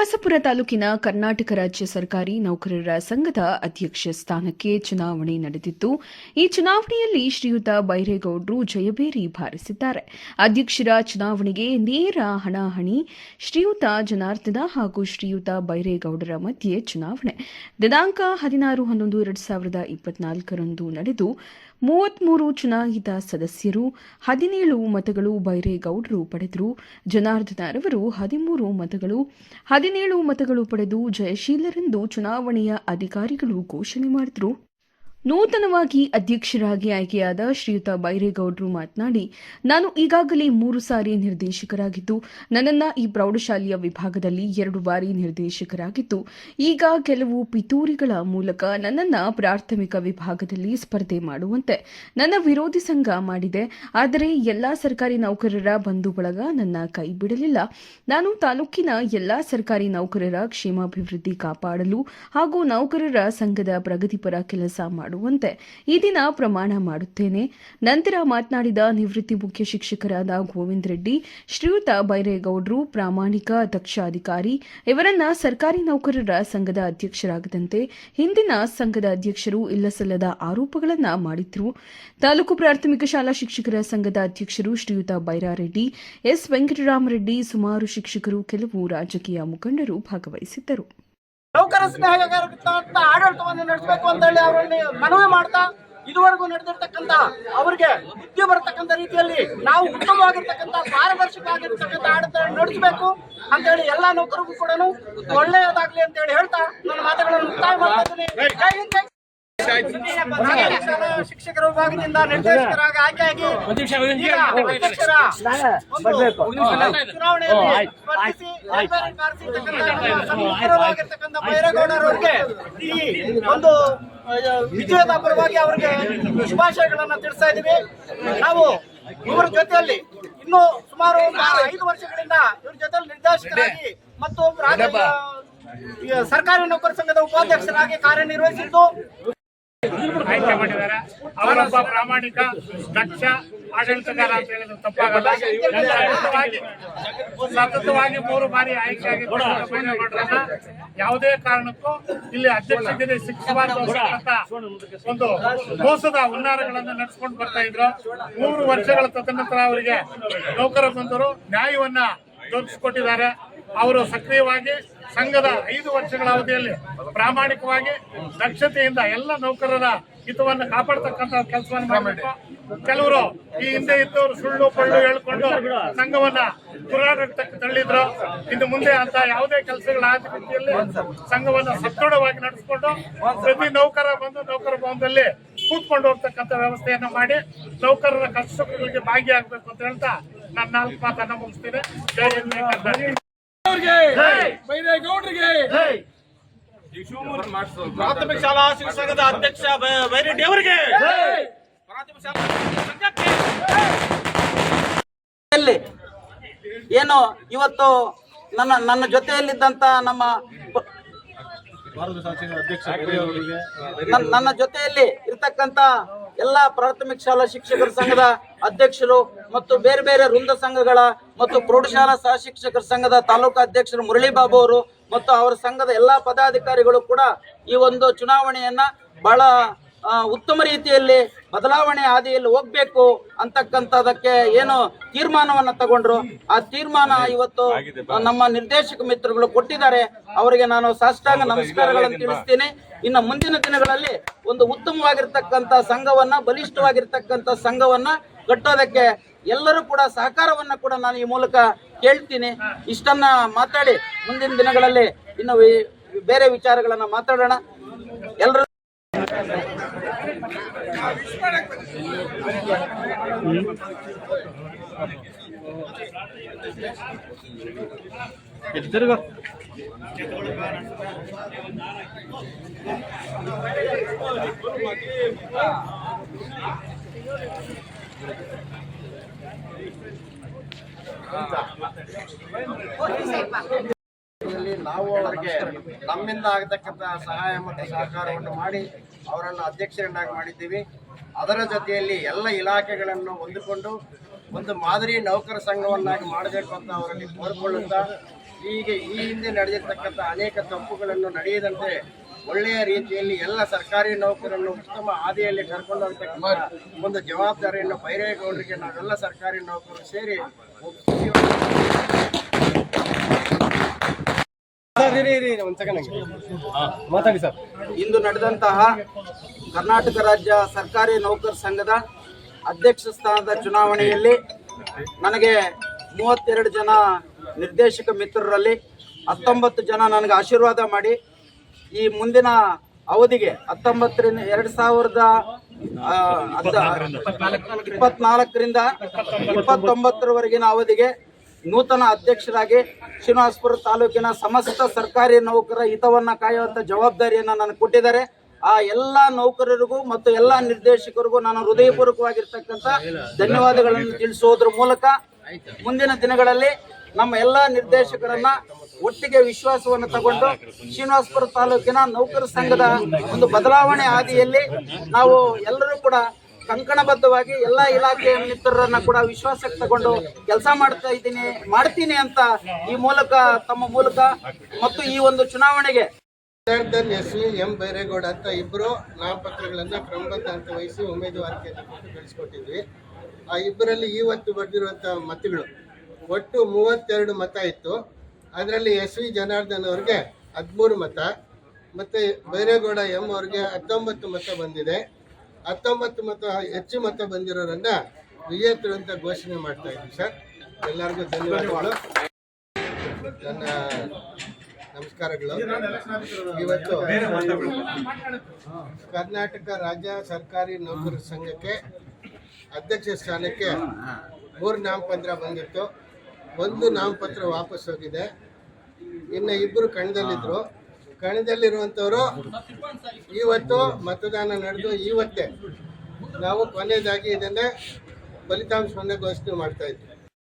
ಶ್ರೀನಿವಾಸಪುರ ತಾಲೂಕಿನ ಕರ್ನಾಟಕ ರಾಜ್ಯ ಸರ್ಕಾರಿ ನೌಕರರ ಸಂಘದ ಅಧ್ಯಕ್ಷ ಸ್ಥಾನಕ್ಕೆ ಚುನಾವಣೆ ನಡೆದಿತ್ತು ಈ ಚುನಾವಣೆಯಲ್ಲಿ ಶ್ರೀಯುತ ಬೈರೇಗೌಡರು ಜಯಬೇರಿ ಬಾರಿಸಿದ್ದಾರೆ. ಅಧ್ಯಕ್ಷರ ಚುನಾವಣೆಗೆ ನೇರ ಹಣಾಹಣಿ, ಶ್ರೀಯುತ ಜನಾರ್ದನ ಹಾಗೂ ಶ್ರೀಯುತ ಬೈರೇಗೌಡರ ಮಧ್ಯೆ ಚುನಾವಣೆ. ದಿನಾಂಕ ಹದಿನಾರು ಹನ್ನೊಂದು ಎರಡು ಸಾವಿರದ ಇಪ್ಪತ್ನಾಲ್ಕರಂದು ನಡೆದು, ಮೂವತ್ಮೂರು ಚುನಾಯಿತ ಸದಸ್ಯರು, ಹದಿನೇಳು ಮತಗಳು ಬೈರೇಗೌಡರು ಪಡೆದರು. ಜನಾರ್ದನರವರು ಹದಿಮೂರು ಮತಗಳು ಹದಿನೇಳು ಮತಗಳು ಪಡೆದು ಜಯಶೀಲರೆಂದು ಚುನಾವಣೆಯ ಅಧಿಕಾರಿಗಳು ಘೋಷಣೆ ಮಾಡಿದರು. ನೂತನವಾಗಿ ಅಧ್ಯಕ್ಷರಾಗಿ ಆಯ್ಕೆಯಾದ ಶ್ರೀಯುತ ಬೈರೇಗೌಡರು ಮಾತನಾಡಿ, ನಾನು ಈಗಾಗಲೇ ಮೂರು ಸಾರಿ ನಿರ್ದೇಶಕರಾಗಿದ್ದು, ನನ್ನನ್ನು ಈ ಪ್ರೌಢಶಾಲೆಯ ವಿಭಾಗದಲ್ಲಿ ಎರಡು ಬಾರಿ ನಿರ್ದೇಶಕರಾಗಿದ್ದು ಈಗ ಕೆಲವು ಪಿತೂರಿಗಳ ಮೂಲಕ ನನ್ನನ್ನು ಪ್ರಾಥಮಿಕ ವಿಭಾಗದಲ್ಲಿ ಸ್ಪರ್ಧೆ ಮಾಡುವಂತೆ ನನ್ನ ವಿರೋಧಿ ಸಂಘ ಮಾಡಿದೆ. ಆದರೆ ಎಲ್ಲಾ ಸರ್ಕಾರಿ ನೌಕರರ ಬಂಧು ಬಳಗ ನನ್ನ ಕೈ ಬಿಡಲಿಲ್ಲ. ನಾನು ತಾಲೂಕಿನ ಎಲ್ಲಾ ಸರ್ಕಾರಿ ನೌಕರರ ಕ್ಷೇಮಾಭಿವೃದ್ಧಿ ಕಾಪಾಡಲು ಹಾಗೂ ನೌಕರರ ಸಂಘದ ಪ್ರಗತಿಪರ ಕೆಲಸ ಮಾಡುವಂತೆ ಈ ದಿನ ಪ್ರಮಾಣ ಮಾಡುತ್ತೇನೆ. ನಂತರ ಮಾತನಾಡಿದ ನಿವೃತ್ತಿ ಮುಖ್ಯ ಶಿಕ್ಷಕರಾದ ಗೋವಿಂದ ರೆಡ್ಡಿ, ಶ್ರೀಯುತ ಬೈರೇಗೌಡರು, ಪ್ರಾಮಾಣಿಕ ದಕ್ಷ ಅಧಿಕಾರಿ ಇವರನ್ನ ಸರ್ಕಾರಿ ನೌಕರರ ಸಂಘದ ಅಧ್ಯಕ್ಷರಾಗದಂತೆ ಹಿಂದಿನ ಸಂಘದ ಅಧ್ಯಕ್ಷರು ಇಲ್ಲಸಲ್ಲದ ಆರೋಪಗಳನ್ನ ಮಾಡಿದ್ರು. ತಾಲೂಕು ಪ್ರಾಥಮಿಕ ಶಾಲಾ ಶಿಕ್ಷಕರ ಸಂಘದ ಅಧ್ಯಕ್ಷರು ಶ್ರೀಯುತ ಬೈರಾರೆಡ್ಡಿ, ಎಸ್ ವೆಂಕಟರಾಮರೆಡ್ಡಿ ಸುಮಾರು ಶಿಕ್ಷಕರು, ಕೆಲವು ರಾಜಕೀಯ ಮುಖಂಡರು ಭಾಗವಹಿಸಿದ್ದರು. ನೌಕರ ಸ್ನೇಹಗಾರತ ಆಡಳಿತವನ್ನು ನಡೆಸಬೇಕು ಅಂತ ಹೇಳಿ ಅವರಲ್ಲಿ ಮನವಿ ಮಾಡ್ತಾ ಇದುವರೆಗೂ ನಡೆದಿರ್ತಕ್ಕಂತ ಅವರಿಗೆ ಬುದ್ಧಿ ಬರತಕ್ಕಂತ ರೀತಿಯಲ್ಲಿ ನಾವು ಉತ್ತಮವಾಗಿರ್ತಕ್ಕಂತ ಪಾರದರ್ಶಕ ಆಗಿರ್ತಕ್ಕಂಥ ಆಡಳಿತ ನಡೆಸಬೇಕು ಅಂತ ಹೇಳಿ ಎಲ್ಲಾ ನೌಕರಿಗೂ ಕೂಡ ಒಳ್ಳೆಯದಾಗ್ಲಿ ಅಂತ ಹೇಳಿ ಹೇಳ್ತಾ ನನ್ನ ಮಾತುಗಳನ್ನು ಮುಕ್ತಾಯ ಮಾಡ್ತಾ ಇದ್ದೀನಿ. ಶಿಕ್ಷಕರ ವಿಭಾಗದಿಂದ ನಿರ್ದೇಶಕರಾಗಿ ಆಯ್ಕೆಯಾಗಿ ಚುನಾವಣೆಯಲ್ಲಿ ಬೈರೇಗೌಡರವರಿಗೆ ಈ ಒಂದು ವಿಜಯದ ಪರವಾಗಿ ಅವರಿಗೆ ಶುಭಾಶಯಗಳನ್ನ ತಿಳಿಸ್ತಾ ಇದ್ದೀವಿ ನಾವು ಇವರ ಜೊತೆಯಲ್ಲಿ ಇನ್ನು ಸುಮಾರು ಐದು ವರ್ಷಗಳಿಂದ ಇವ್ರ ಜೊತೆಯಲ್ಲಿ ನಿರ್ದೇಶಕರಾಗಿ ಮತ್ತು ಸರ್ಕಾರಿ ನೌಕರ ಸಂಘದ ಉಪಾಧ್ಯಕ್ಷರಾಗಿ ಕಾರ್ಯನಿರ್ವಹಿಸಿದ್ದು. ಆಯ್ಕೆ ಮಾಡಿದ್ದಾರೆ. ಅವರೊಬ್ಬ ಪ್ರಾಮಾಣಿಕ, ದಕ್ಷ ಆಡಳಿತಗಾರ ಅಂತ ಹೇಳಿದ್ರು ತಪ್ಪಾಗಲ್ಲ. ಸತತವಾಗಿ ಮೂರು ಬಾರಿ ಆಯ್ಕೆಯಾಗಿ ಬೈರೇಗೌಡರನ್ನ ಯಾವುದೇ ಕಾರಣಕ್ಕೂ ಇಲ್ಲಿ ಅಧ್ಯಕ್ಷರಿಗೆ ಶಿಕ್ಷಣ ಒಂದು ಮೋಸದ ಹುನ್ನಾರಗಳನ್ನು ನಡೆಸ್ಕೊಂಡು ಬರ್ತಾ ಇದ್ರು. ಮೂರು ವರ್ಷಗಳ ತದನಂತರ ಅವರಿಗೆ ನೌಕರ ಬಂದರು ನ್ಯಾಯವನ್ನ ದೊರಕಿಸಿಕೊಟ್ಟಿದ್ದಾರೆ. ಅವರು ಸಕ್ರಿಯವಾಗಿ ಸಂಘದ ಐದು ವರ್ಷಗಳ ಅವಧಿಯಲ್ಲಿ ಪ್ರಾಮಾಣಿಕವಾಗಿ ದಕ್ಷತೆಯಿಂದ ಎಲ್ಲ ನೌಕರರ ಹಿತವನ್ನು ಕಾಪಾಡತಕ್ಕಂತ ಕೆಲಸವನ್ನು ಮಾಡಬೇಕು ಕೆಲವರು ಈ ಹಿಂದೆ ಇದ್ದವರು ಸುಳ್ಳು ಪಳ್ಳು ಹೇಳ್ಕೊಂಡು ಸಂಘವನ್ನ ಪುರಾಡಕ್ಕೆ ತಳ್ಳಿದ್ರು. ಇನ್ನು ಮುಂದೆ ಅಂತ ಯಾವುದೇ ಕೆಲಸಗಳಾದ ರೀತಿಯಲ್ಲಿ ಸಂಘವನ್ನ ಸದೃಢವಾಗಿ ನಡೆಸಿಕೊಂಡು ಪ್ರತಿ ನೌಕರ ಬಂದು ನೌಕರ ಭವನದಲ್ಲಿ ಕೂತ್ಕೊಂಡು ಹೋಗ್ತಕ್ಕಂಥ ವ್ಯವಸ್ಥೆಯನ್ನು ಮಾಡಿ ನೌಕರರ ಕಷ್ಟ ಭಾಗಿಯಾಗಬೇಕು ಅಂತ ಹೇಳ್ತಾ ನಾನು ನಾಲ್ಕು ಮಾತನ್ನ ಮುಗಿಸ್ತೀನಿ. ಜೈ ಕರ್ನಾಟಕ. ಬೈರೇಗೌಡರಿಗೆ ಪ್ರಾಥಮಿಕ ಶಾಲಾ ಶಿಕ್ಷಕ ಸಂಘದ ಅಧ್ಯಕ್ಷ ಬೈರೆಡ್ಡಿ ಅವರಿಗೆ! ಪ್ರಾಥಮಿಕ ಶಾಲಾ ಸಂಘಕ್ಕೆ! ಏನು ಇವತ್ತು ನನ್ನ ನನ್ನ ಜೊತೆಯಲ್ಲಿದ್ದಂತ ನಮ್ಮ ನನ್ನ ಜೊತೆಯಲ್ಲಿ ಇರ್ತಕ್ಕಂತ ಎಲ್ಲಾ ಪ್ರಾಥಮಿಕ ಶಾಲಾ ಶಿಕ್ಷಕರ ಸಂಘದ ಅಧ್ಯಕ್ಷರು ಮತ್ತು ಬೇರೆ ಬೇರೆ ವೃಂದ ಸಂಘಗಳ ಮತ್ತು ಪ್ರೌಢಶಾಲಾ ಸಹ ಶಿಕ್ಷಕರ ಸಂಘದ ತಾಲೂಕು ಅಧ್ಯಕ್ಷರು ಮುರಳಿ ಬಾಬು ಅವರು ಮತ್ತು ಅವರ ಸಂಘದ ಎಲ್ಲ ಪದಾಧಿಕಾರಿಗಳು ಕೂಡ ಈ ಒಂದು ಚುನಾವಣೆಯನ್ನ ಬಹಳ ಉತ್ತಮ ರೀತಿಯಲ್ಲಿ ಬದಲಾವಣೆ ಹಾದಿಯಲ್ಲಿ ಹೋಗ್ಬೇಕು ಅಂತಕ್ಕಂಥದಕ್ಕೆ ಏನು ತೀರ್ಮಾನವನ್ನ ತಗೊಂಡ್ರು. ಆ ತೀರ್ಮಾನ ಇವತ್ತು ನಮ್ಮ ನಿರ್ದೇಶಕ ಮಿತ್ರಗಳು ಕೊಟ್ಟಿದ್ದಾರೆ. ಅವರಿಗೆ ನಾನು ಸಾಷ್ಟಾಂಗ ನಮಸ್ಕಾರಗಳನ್ನು ತಿಳಿಸ್ತೀನಿ. ಇನ್ನು ಮುಂದಿನ ದಿನಗಳಲ್ಲಿ ಒಂದು ಉತ್ತಮವಾಗಿರ್ತಕ್ಕಂಥ ಸಂಘವನ್ನ ಬಲಿಷ್ಠವಾಗಿರ್ತಕ್ಕಂಥ ಸಂಘವನ್ನ ಕಟ್ಟೋದಕ್ಕೆ ಎಲ್ಲರೂ ಕೂಡ ಸಹಕಾರವನ್ನ ಕೂಡ ನಾನು ಈ ಮೂಲಕ ಕೇಳ್ತೀನಿ. ಇಷ್ಟನ್ನ ಮಾತಾಡಿ ಮುಂದಿನ ದಿನಗಳಲ್ಲಿ ಇನ್ನು ವಿ- ಬೇರೆ ವಿಚಾರಗಳನ್ನ ಮಾತಾಡೋಣ. ಎಲ್ಲರೂ ಇಲ್ಲಿ ನಾವು ಅವರಿಗೆ ನಮ್ಮಿಂದ ಆಗತಕ್ಕಂತಹ ಸಹಾಯ ಮತ್ತು ಸಹಕಾರವನ್ನು ಮಾಡಿ ಅವರನ್ನು ಅಧ್ಯಕ್ಷರನ್ನಾಗಿ ಮಾಡಿದ್ದೀವಿ. ಅದರ ಜೊತೆಯಲ್ಲಿ ಎಲ್ಲ ಇಲಾಖೆಗಳನ್ನು ಹೊಂದಿಕೊಂಡು ಒಂದು ಮಾದರಿ ನೌಕರ ಸಂಘವನ್ನಾಗಿ ಮಾಡಬೇಕು ಅಂತ ಅವರಲ್ಲಿ ಕೋರಿಕೊಳ್ಳುತ್ತಾ, ಹೀಗೆ ಈ ಹಿಂದೆ ನಡೆದಿರ್ತಕ್ಕಂಥ ಅನೇಕ ತಪ್ಪುಗಳನ್ನು ನಡೆಯದಂತೆ ಒಳ್ಳೆಯ ರೀತಿಯಲ್ಲಿ ಎಲ್ಲ ಸರ್ಕಾರಿ ನೌಕರನ್ನು ಉತ್ತಮ ಹಾದಿಯಲ್ಲಿ ಕರ್ಕೊಂಡು ಹೋಗ್ತಕ್ಕಂಥ ಒಂದು ಜವಾಬ್ದಾರಿಯನ್ನು ಬೈರೇಗೌಡರಿಗೆ ನಾವೆಲ್ಲ ಸರ್ಕಾರಿ ನೌಕರರು ಸೇರಿ ಮಾತಾಡಿ ಸರ್. ಇಂದು ನಡೆದಂತಹ ಕರ್ನಾಟಕ ರಾಜ್ಯ ಸರ್ಕಾರಿ ನೌಕರ ಸಂಘದ ಅಧ್ಯಕ್ಷ ಸ್ಥಾನದ ಚುನಾವಣೆಯಲ್ಲಿ ನನಗೆ ಮೂವತ್ತೆರಡು ಜನ ನಿರ್ದೇಶಕ ಮಿತ್ರರಲ್ಲಿ ಹತ್ತೊಂಬತ್ತು ಜನ ನನಗೆ ಆಶೀರ್ವಾದ ಮಾಡಿ ಈ ಮುಂದಿನ ಅವಧಿಗೆ ಹತ್ತೊಂಬತ್ತರಿಂದ ಎರಡು ಸಾವಿರದ ಇಪ್ಪತ್ನಾಲ್ಕರಿಂದ ಇಪ್ಪತ್ತೊಂಬತ್ತರವರೆಗಿನ ಅವಧಿಗೆ ನೂತನ ಅಧ್ಯಕ್ಷರಾಗಿ ಶ್ರೀನಿವಾಸಪುರ ತಾಲೂಕಿನ ಸಮಸ್ತ ಸರ್ಕಾರಿ ನೌಕರ ಹಿತವನ್ನ ಕಾಯುವಂತ ಜವಾಬ್ದಾರಿಯನ್ನು ನಾನು ಕೊಟ್ಟಿದ್ದಾರೆ. ಆ ಎಲ್ಲಾ ನೌಕರರಿಗೂ ಮತ್ತು ಎಲ್ಲಾ ನಿರ್ದೇಶಕರಿಗೂ ನಾನು ಹೃದಯಪೂರ್ವಕವಾಗಿರ್ತಕ್ಕಂಥ ಧನ್ಯವಾದಗಳನ್ನು ತಿಳಿಸುವುದರ ಮೂಲಕ ಮುಂದಿನ ದಿನಗಳಲ್ಲಿ ನಮ್ಮ ಎಲ್ಲ ನಿರ್ದೇಶಕರನ್ನ ಒಟ್ಟಿಗೆ ವಿಶ್ವಾಸವನ್ನು ತಗೊಂಡು ಶ್ರೀನಿವಾಸಪುರ ತಾಲೂಕಿನ ನೌಕರ ಸಂಘದ ಒಂದು ಬದಲಾವಣೆ ಹಾದಿಯಲ್ಲಿ ನಾವು ಎಲ್ಲರೂ ಕೂಡ ಕಂಕಣಬದ್ಧವಾಗಿ ಎಲ್ಲಾ ಇಲಾಖೆಯ ಮಿತ್ರರನ್ನ ಕೂಡ ವಿಶ್ವಾಸಕ್ಕೆ ತಗೊಂಡು ಕೆಲಸ ಮಾಡ್ತಾ ಇದ್ದೀನಿ, ಮಾಡ್ತೀನಿ ಅಂತ ಈ ಮೂಲಕ, ತಮ್ಮ ಮೂಲಕ ಮತ್ತು ಈ ಒಂದು ಚುನಾವಣೆಗೆ. ಎಸ್ ವಿ ಎಂ ಬೈರೇಗೌಡ ಅಂತ ಇಬ್ಬರು ನಾಮಪತ್ರಗಳನ್ನ ಕ್ರಮಬದ್ಧ ಅಂತ ವಹಿಸಿ ಉಮೇದುವಾರಿಕೆ ಕಳಿಸ್ಕೊಟ್ಟಿದ್ವಿ. ಆ ಇಬ್ಬರಲ್ಲಿ ಇವತ್ತು ಬರೆದಿರುವಂಥ ಮತಗಳು ಒಟ್ಟು ಮೂವತ್ತೆರಡು ಮತ ಇತ್ತು. ಅದರಲ್ಲಿ ಎಸ್ ವಿ ಜನಾರ್ದನ್ ಅವ್ರಿಗೆ ಹದಿಮೂರು ಮತ, ಮತ್ತು ಬೈರೇಗೌಡ ಎಂ ಅವ್ರಿಗೆ ಹತ್ತೊಂಬತ್ತು ಮತ ಬಂದಿದೆ. ಹತ್ತೊಂಬತ್ತು ಮತ, ಹೆಚ್ಚು ಮತ ಬಂದಿರೋರನ್ನ ವಿಜೇತರು ಅಂತ ಘೋಷಣೆ ಮಾಡ್ತಾ ಇದ್ದೀವಿ ಸರ್. ಎಲ್ಲರಿಗೂ ಧನ್ಯವಾದಗಳು. ನನ್ನ ನಮಸ್ಕಾರಗಳು. ಇವತ್ತು ಕರ್ನಾಟಕ ರಾಜ್ಯ ಸರ್ಕಾರಿ ನೌಕರರ ಸಂಘಕ್ಕೆ ಅಧ್ಯಕ್ಷ ಸ್ಥಾನಕ್ಕೆ ಮೂರು ನಾಮಪತ್ರ ಬಂದಿತ್ತು. ಒಂದು ನಾಮಪತ್ರ ವಾಪಸ್ ಹೋಗಿದೆ. ಇನ್ನು ಇಬ್ಬರು ಕಣದಲ್ಲಿದ್ದರು ಕಣದಲ್ಲಿರುವಂಥವರು ಇವತ್ತು ಮತದಾನ ನಡೆದು ಇವತ್ತೇ ನಾವು ಕೊನೆಯದಾಗಿ ಇದನ್ನೇ ಫಲಿತಾಂಶವನ್ನು ಘೋಷಣೆ ಮಾಡ್ತಾ ಇದ್ವಿ.